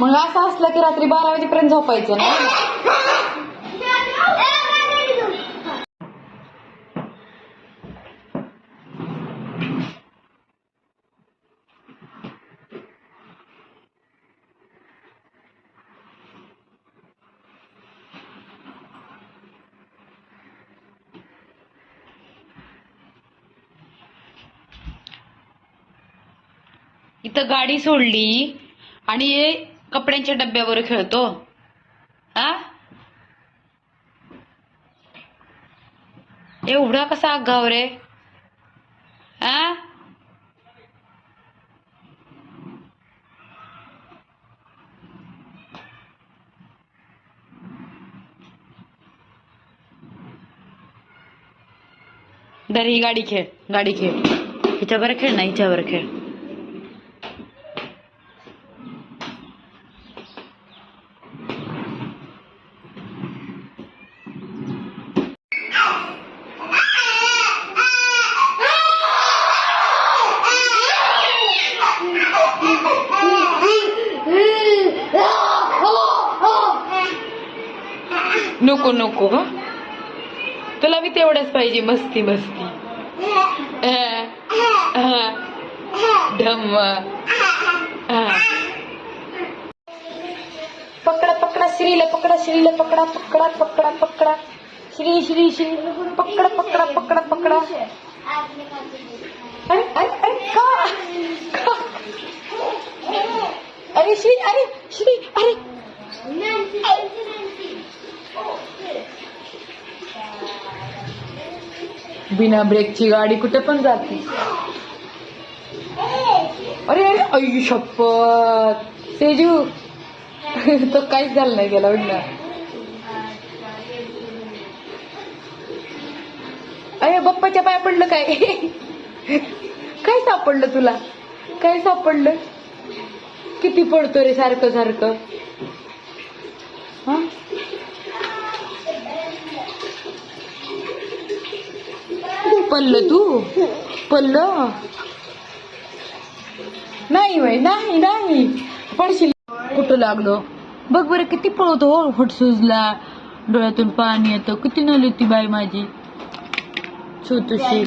मग असं असलं की रात्री बारा वाजेपर्यंत झोपायचं ना? इथं गाडी सोडली. आणि हे कपड्यांच्या डब्यावर खेळतो. हा? एवढा कसा आगाव रे? हा? दर ही गाडी खेळ गाडी खेळ. हिच्यावर खेळ ना हिच्यावर खेळ. नको नको ग तुला मी तेवढंच पाहिजे मस्ती मस्ती. ढम पकडा पकडा श्रीला पकडा श्रीला पकडा पकडा पकडा पकडा. श्री श्री श्री. पकडा पकडा पकडा पकडा. अरे अरे अरे का? अरे श्री अरे श्री अरे. बिना ब्रेकची गाडी कुठे पण जाते. अरे अरे आई शपथ. सेजू तो काहीच झालं नाही गेला उडला. अरे बाप्पाच्या पाय पडलं काय? काय सापडलं तुला? काय सापडलं? किती पडतो रे सारखं सारखं. हा? पल्ल तू? पल्ल? नाही वय नाही नाही. पडशील. कुठं लागलो? बघ बरं किती पळवतो हो होट सुजला डोळ्यातून पाणी येतं. किती नली ती बाई माझी. छोटूशी.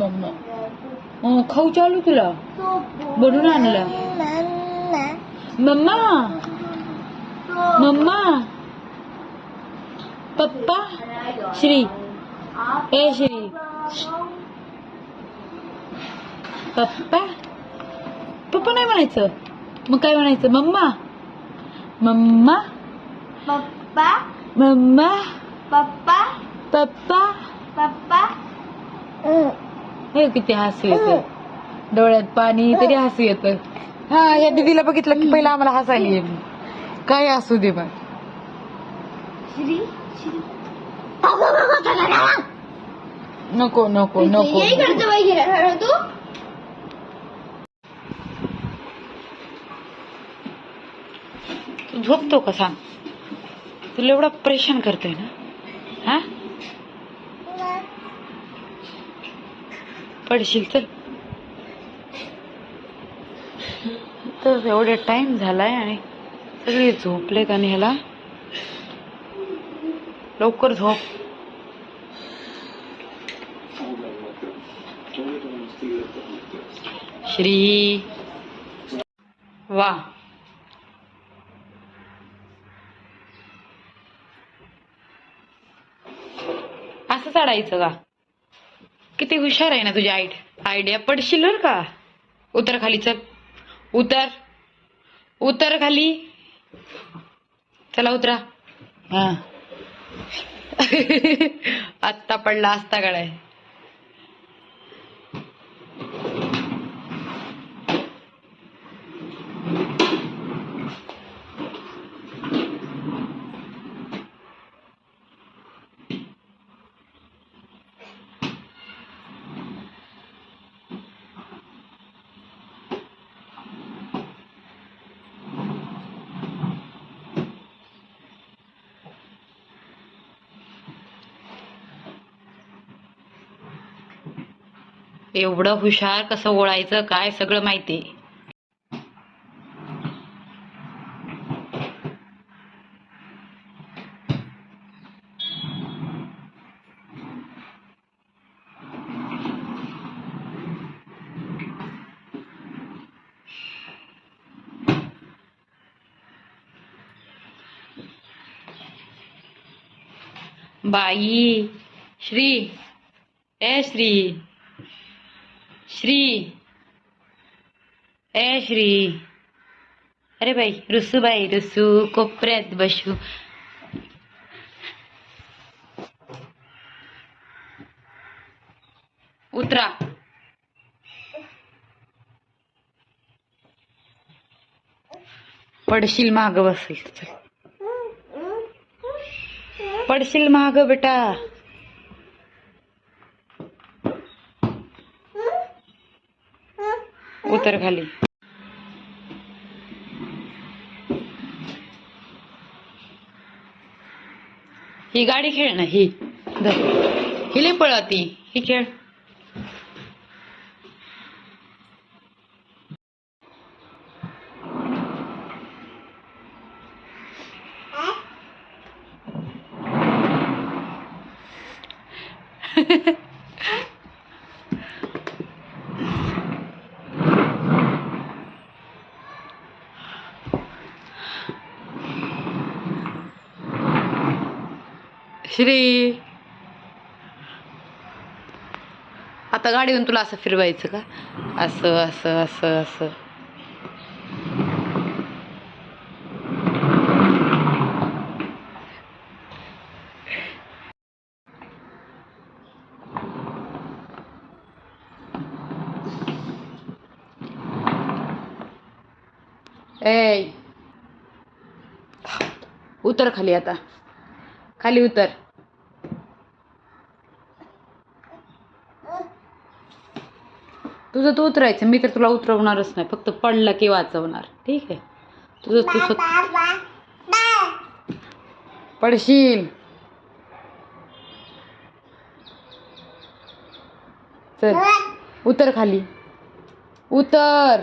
मम्मा. खाऊ चालू तुला. बनून आणला. मम्मा. मम्मा. पप्पा श्री. ए श्री. पप्पा? पप्पा नाही म्हणायचं. मग काय म्हणायचं? Mamma? Mamma? Papa? Mamma? Papa? Papa? Papa? हे किती हसू येतं डोळ्यात पाणी तरी हसू येतं हा या दीदीला बघितलं की पहिला आम्हाला हसायला येईल. काय असू दे मग श्री श्री. नको नको नको तू. झोपतो का सांग? तुला एवढा परेशान करतोय ना? हा? पडशील चल तर एवढे टाइम झालाय आणि सगळे झोपलेत आणि ह्याला. लवकर झोप. श्री वा. असं चढायचं का? किती हुशार आहे ना तुझी आईड आयडिया पडशील बर का? उतर खाली चल उतर. उतर खाली चला उतरा. हा. आत्ता पडला असता गळाय एवढं हुशार कसं ओळायचं काय सगळं माहिती? बाई श्री ए श्री. श्री. ए श्री. अरे बाई रुसू भाई रुसू कोपऱ्यात बसू. उतरा. पडशील माग बसायचं. पडशील महाग बेटा. उतर खाली. ही गाडी खेळ ना ही. धर. ही लई पळती ही खेळ. श्री. आता गाडीवरून तुला असं फिरवायचं का? असं असं असं असं. ए. उतर खाली आता. खाली उतर. तुझं तू उतरायचं. मी तर तुला उतरवणारच नाही. फक्त पडलं की वाचवणार. ठीक आहे? तुझं तू स्वत- पडशील. चल. उतर खाली. उतर.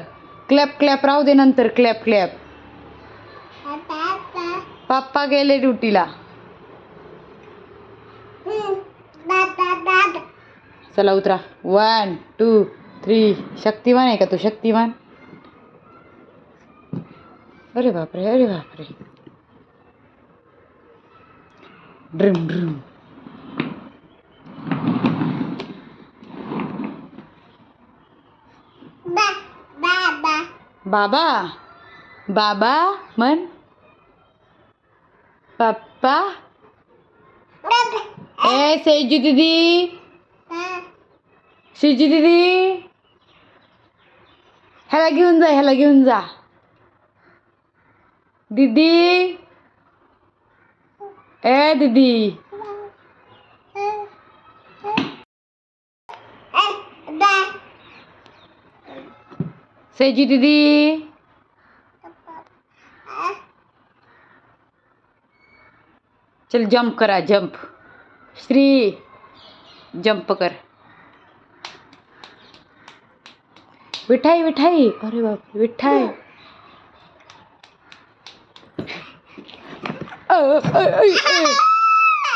Clap clap. राहू दे नंतर. Clap clap. पप्पा गेले ड्युटीला. चला उतरा. One two. थ्री शक्तिमान आहे का तू? शक्तिमान अरे बापरे अरे बापरे. Dream dream. बाबा बाबा मन. पप्पा. ए सेजू दीदी. शिजी दीदी. ह्याला घेऊन जा ह्याला घेऊन जा. दीदी. ए दीदी. सेजी दीदी. चल जंप करा जंप श्री जंप कर. विठाई विठाई अरे बाप विठाई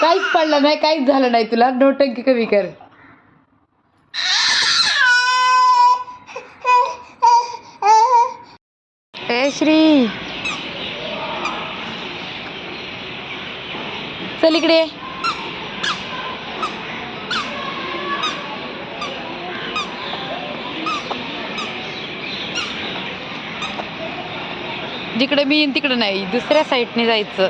काहीच पडलं नाही काहीच झालं नाही तुला. नोटंकी कमी कर. ए श्री. चल इकडे जिकडे मी येईन तिकडे नाही. दुसऱ्या साईडने जायचं.